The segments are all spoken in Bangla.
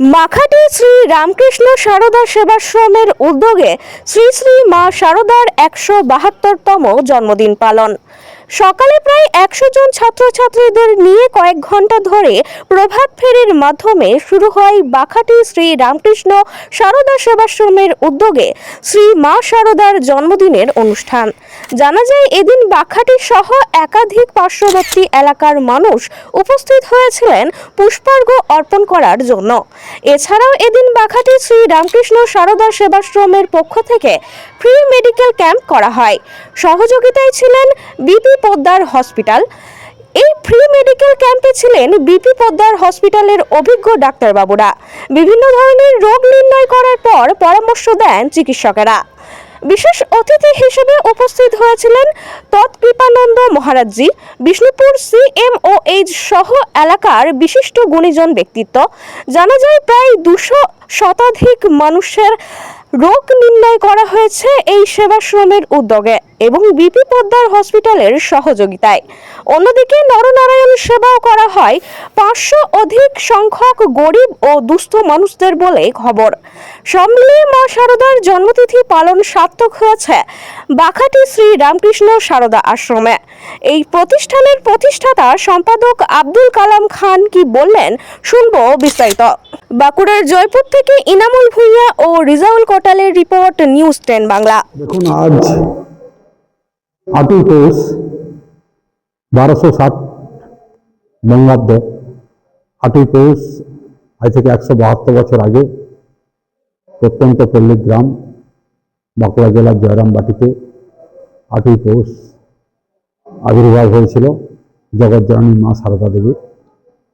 মাখাটি শ্রী রামকৃষ্ণ সারদা সেবাশ্রমের উদ্যোগে শ্রী শ্রী মা সারদার একশো বাহাত্তরতম জন্মদিন পালন। সকালে প্রায় একশো জন ছাত্রছাত্রীদের নিয়ে কয়েক ঘণ্টা ধরে প্রভাত ফেরির মাধ্যমে শুরু হয় বাখাটি শ্রী রামকৃষ্ণ সারদা সেবাশ্রমের উদ্যোগে শ্রী মা সারদার জন্মদিনের অনুষ্ঠান। জানা যায়, এদিন বাখাটি সহ একাধিক পার্শ্ববর্তী এলাকার মানুষ উপস্থিত হয়েছিলেন পুষ্পার্ঘ অর্পণ করার জন্য। এছাড়াও এদিন বাখাটি শ্রী রামকৃষ্ণ সারদা সেবাশ্রমের পক্ষ থেকে ফ্রি মেডিকেল ক্যাম্প করা হয়। সহযোগিতায় ছিলেন বিপি পোদ্দার হসপিটাল। এই ফ্রি মেডিকেল ক্যাম্পে ছিলেন বিপি পোদ্দার হসপিটালের অভিজ্ঞ ডাক্তারবাবুরা। বিভিন্ন ধরনের রোগ নির্ণয় করার পর পরামর্শ দেন চিকিৎসকেরা। বিশেষ অতিথি হিসেবে উপস্থিত হয়েছিলেন তৎকৃপানন্দ মহারাজজি, বিষ্ণুপুর সিএমওএইচ সহ এলাকার বিশিষ্ট গুণীজন ব্যক্তিত্ব। জানা যায় প্রায় দুশো শতাধিক মানুষের রোগ নির্ণয় করা হয়েছে এই সেবাশ্রমের উদ্যোগে এবং বিপি পোদ্দার হসপিটালের সহযোগিতায়। অন্যদিকে নরনারায়ণ সেবাও করা হয়। পাঁচশো অধিক সংখ্যক গরিব ও দুস্থ মানুষদের বলে খবর। সব মা শারদার জন্মতিথি পালন সার্থক হয়েছে। বাখাটি শ্রী রামকৃষ্ণ সারদা আশ্রমে। এই প্রতিষ্ঠানের প্রতিষ্ঠাতা সম্পাদক আব্দুল কালাম খান কি বললেন, শুনব বিস্তারিত। বাঁকুড়ার জয়পুর থেকে ইনামুল ভুইয়া ও রিজাউল কোটালের রিপোর্ট, নিউজ টেন বাংলা। দেখুন, আজ আটই পৌষ বারোশো ষাট বঙ্গাব্দ, আটই পৌষ আজ থেকে একশো বাহাত্তর বছর আগে প্রত্যন্ত পল্লী গ্রাম, বাঁকুড়া জেলার জয়রামবাটিতে আটই পৌষ আবির্ভাব হয়েছিল জগৎজননী মা সারদা দেবীর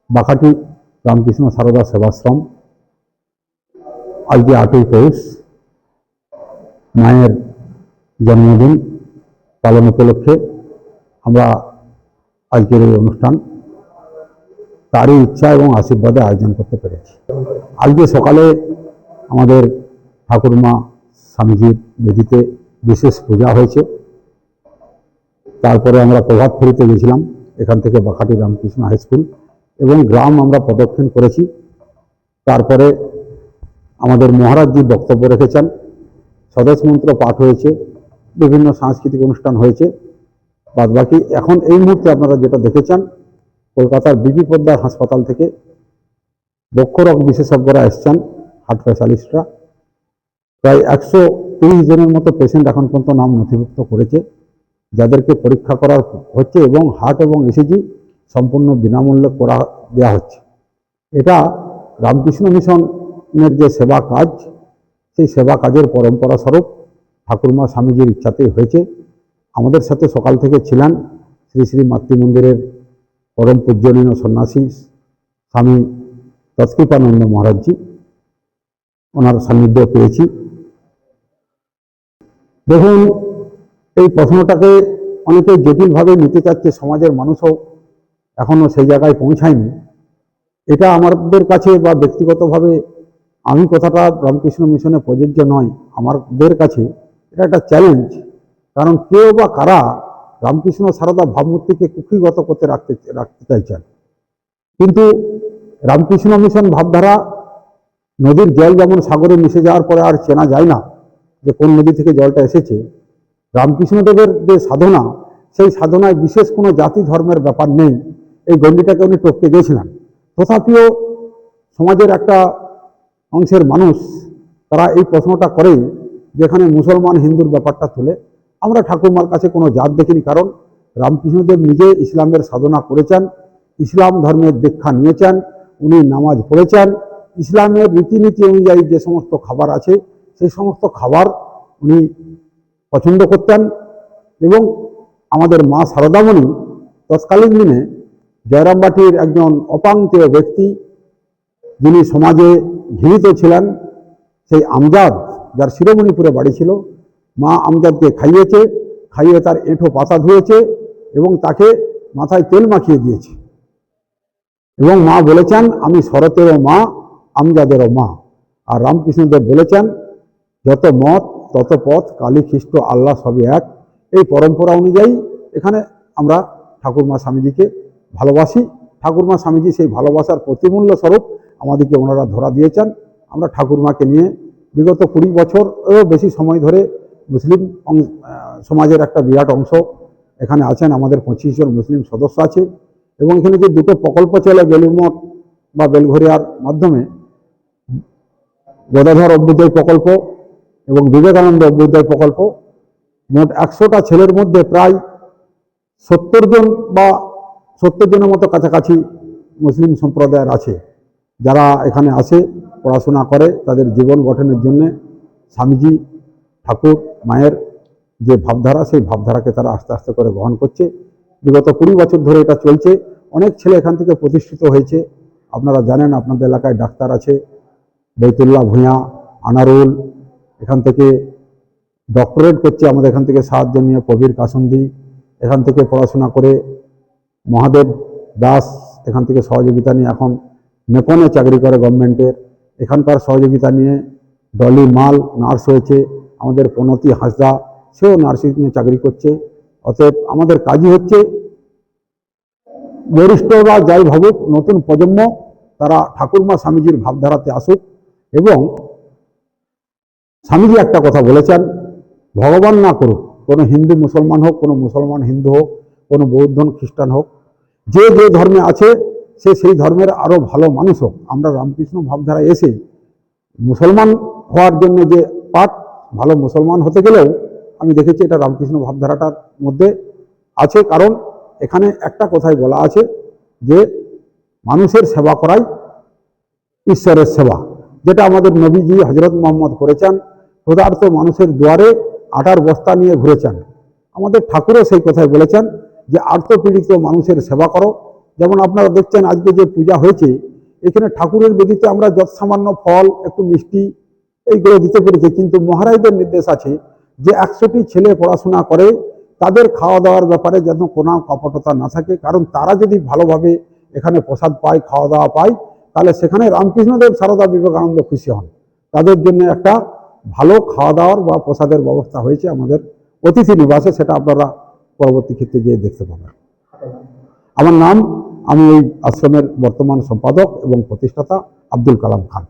বাঁকাটি রামকৃষ্ণ সারদা সেবাশ্রম আজকে আটই পৌষ মায়ের জন্মদিন পালন উপলক্ষে আমরা আজকের এই অনুষ্ঠান তারই ইচ্ছা এবং আশীর্বাদে আয়োজন করতে পেরেছি। আজকে সকালে আমাদের ঠাকুরমা স্বামীজির বেদিতে বিশেষ পূজা হয়েছে। তারপরে আমরা প্রভাত ফেরিতে গেছিলাম, এখান থেকে বাখাটি রামকৃষ্ণ হাই স্কুল এবং গ্রাম আমরা প্রদক্ষিণ করেছি। তারপরে আমাদের মহারাজজি বক্তব্য রেখেছেন স্বদেশ মন্ত্র পাঠ হয়েছে, বিভিন্ন সাংস্কৃতিক অনুষ্ঠান হয়েছে। বাদবাকি এখন এই মুহূর্তে আপনারা যেটা দেখেছেন, কলকাতার বিপি পদ্মার হাসপাতাল থেকে বক্ষরোগ বিশেষজ্ঞরা এসছেন, হার্ট স্পেশালিস্টরা। প্রায় একশো তিরিশ জনের মতো পেশেন্ট এখন পর্যন্ত নাম নথিভুক্ত করেছে, যাদেরকে পরীক্ষা করা হচ্ছে এবং হার্ট এবং ইসিজি সম্পূর্ণ বিনামূল্যে করা দেওয়া হচ্ছে। এটা রামকৃষ্ণ মিশনের যে সেবা কাজ সেই সেবা কাজের পরম্পরা স্বরূপ ঠাকুরমা স্বামীজির ইচ্ছাতেই হয়েছে। আমাদের সাথে সকাল থেকে ছিলেন শ্রী শ্রী মাতৃ মন্দিরের পরম পূজ্যনীয় সন্ন্যাসী স্বামী তৎকৃপানন্দ মহারাজজি। ওনার সান্নিধ্য পেয়েছি। দেখুন, এই প্রশ্নটাকে অনেকে জটিলভাবে নিতে চাচ্ছে, সমাজের মানুষও এখনও সেই জায়গায় পৌঁছায়নি। এটা আমাদের কাছে বা ব্যক্তিগতভাবে আমি কথাটা রামকৃষ্ণ মিশনে প্রযোজ্য নয়, আমাদের কাছে এটা একটা চ্যালেঞ্জ কারণ কেউ বা কারা রামকৃষ্ণ সারদা ভাবমূর্তিকে কুক্ষিগত করতে রাখতে রাখতে চাইছেন। কিন্তু রামকৃষ্ণ মিশন ভাবধারা, নদীর জল যেমন সাগরে মিশে যাওয়ার পরে আর চেনা যায় না যে কোন নদী থেকে জলটা এসেছে, রামকৃষ্ণদেবের যে সাধনা, সেই সাধনায় বিশেষ কোনো জাতি ধর্মের ব্যাপার নেই। এই গণ্ডিটাকে উনি টপকে গিয়েছিলেন। তথাপিও সমাজের একটা অংশের মানুষ, তারা এই প্রশ্নটা করেই যেখানে মুসলমান হিন্দুর ব্যাপারটা তুলে। আমরা ঠাকুরমার কাছে কোনো জাত দেখিনি, কারণ রামকৃষ্ণদেব নিজে ইসলামের সাধনা করেছেন, ইসলাম ধর্মের দীক্ষা নিয়েছেন, উনি নামাজ পড়েছেন। ইসলামের রীতিনীতি অনুযায়ী যে সমস্ত খাবার আছে, সেই সমস্ত খাবার উনি পছন্দ করতেন এবং আমাদের মা সারদামণি তৎকালীন দিনে জয়রামবাটির একজন অপাঙ্ক্তেয় ব্যক্তি যিনি সমাজে ঘৃণিত ছিলেন, সেই আমজাদ যার শিরোমণিপুরে বাড়ি ছিল, মা আমজাদকে খাইয়েছে, খাইয়ে তার এঁঠো পাতা ধুয়েছে এবং তাকে মাথায় তেল মাখিয়ে দিয়েছে। এবং মা বলেছেন, আমি শরতেরও মা, আমজাদেরও মা। আর রামকৃষ্ণদেব বলেছেন, যত মত, তত পথ কালী খ্রিস্ট আল্লাহ সবই এক। এই পরম্পরা অনুযায়ী এখানে আমরা ঠাকুরমা স্বামীজিকে ভালোবাসি। ঠাকুরমা স্বামীজি সেই ভালোবাসার প্রতিমূল্য স্বরূপ আমাদেরকে ওনারা ধরা দিয়েছেন। আমরা ঠাকুরমাকে নিয়ে বিগত কুড়ি বছরেরও বেশি সময় ধরে মুসলিম সমাজের একটা বিরাট অংশ এখানে আছেন। আমাদের পঁচিশ জন মুসলিম সদস্য আছে এবং এখানে যে দুটো প্রকল্প চলে বেলুমঠ বা বেলঘরিয়ার মাধ্যমে, গদাধর অভ্যুদয় প্রকল্প এবং বিবেকানন্দ অভ্যুদয় প্রকল্প, মোট একশোটা ছেলের মধ্যে প্রায় সত্তর জন বা সত্তর জনের মতো কাছাকাছি মুসলিম সম্প্রদায়ের আছে। যারা এখানে আসে, পড়াশোনা করে, তাদের জীবন গঠনের জন্যে স্বামীজি, ঠাকুর, মায়ের যে ভাবধারা, সেই ভাবধারাকে তারা আস্তে আস্তে করে গ্রহণ করছে। বিগত কুড়ি বছর ধরে এটা চলছে। অনেক ছেলে এখান থেকে প্রতিষ্ঠিত হয়েছে। আপনারা জানেন, আপনাদের এলাকায় ডাক্তার আছে বৈতুল্লাহ ভূঁইয়া, আনারুল, এখান থেকে ডক্টরেট করছে আমাদের এখান থেকে সাহায্য নিয়ে কবির কাসন্দি, এখান থেকে পড়াশোনা করে মহাদেব দাস এখান থেকে সহযোগিতা নিয়ে এখন নেপনে চাকরি করে গভর্নমেন্টের এখানকার সহযোগিতা নিয়ে ডলি মাল নার্স হয়েছে, আমাদের প্রণতি হাসদা, সেও নার্সিং নিয়ে চাকরি করছে। অতএব আমাদের কাজই হচ্ছে বরিষ্ঠরা যাই ভাবুক, নতুন প্রজন্ম, তারা ঠাকুরমা স্বামীজির ভাবধারাতে আসুক এবং স্বামীজি একটা কথা বলেছেন, ভগবান না করুক, কোনো হিন্দু মুসলমান হোক, কোনো মুসলমান হিন্দু হোক, কোনো বৌদ্ধ খ্রিস্টান হোক, যে যে ধর্মে আছে সে সেই ধর্মের আরও ভালো মানুষ হোক। আমরা রামকৃষ্ণ ভাবধারা এসে মুসলমান হওয়ার জন্য যে পাঠ, ভালো মুসলমান হতে গেলেও আমি দেখেছি এটা রামকৃষ্ণ ভাবধারাটার মধ্যে আছে। কারণ এখানে একটা কথাই বলা আছে যে মানুষের সেবা করাই ঈশ্বরের সেবা, যেটা আমাদের নবীজি হজরত মোহাম্মদ করেছেন। ক্ষুধার্ত মানুষের দুয়ারে আটার বস্তা নিয়ে ঘুরেছেন। আমাদের ঠাকুরও সেই কথাই বলেছেন যে আর্তপীড়িত মানুষের সেবা করো যেমন আপনারা দেখছেন আজকে যে পূজা হয়েছে, এখানে ঠাকুরের বেদিতে আমরা যত সামান্য ফল, একটু মিষ্টি এইগুলো দিতে পেরেছি। কিন্তু মহারাজদের নির্দেশ আছে যে একশোটি ছেলে পড়াশোনা করে, তাদের খাওয়া দাওয়ার ব্যাপারে যেন কোনো কপটতা না থাকে। কারণ তারা যদি ভালোভাবে এখানে প্রসাদ পায় খাওয়া দাওয়া পায়, তাহলে সেখানে রামকৃষ্ণদেব সারদা বিবেকানন্দ খুশি হন। তাদের জন্য একটা ভালো খাওয়া দাওয়ার বা প্রসাদের ব্যবস্থা হয়েছে আমাদের অতিথি নিবাসে, সেটা আপনারা পরবর্তী ক্ষেত্রে যেয়ে দেখতে পাবেন। আমার নাম আমি এই আশ্রমের বর্তমান সম্পাদক এবং প্রতিষ্ঠাতা আব্দুল কালাম খান।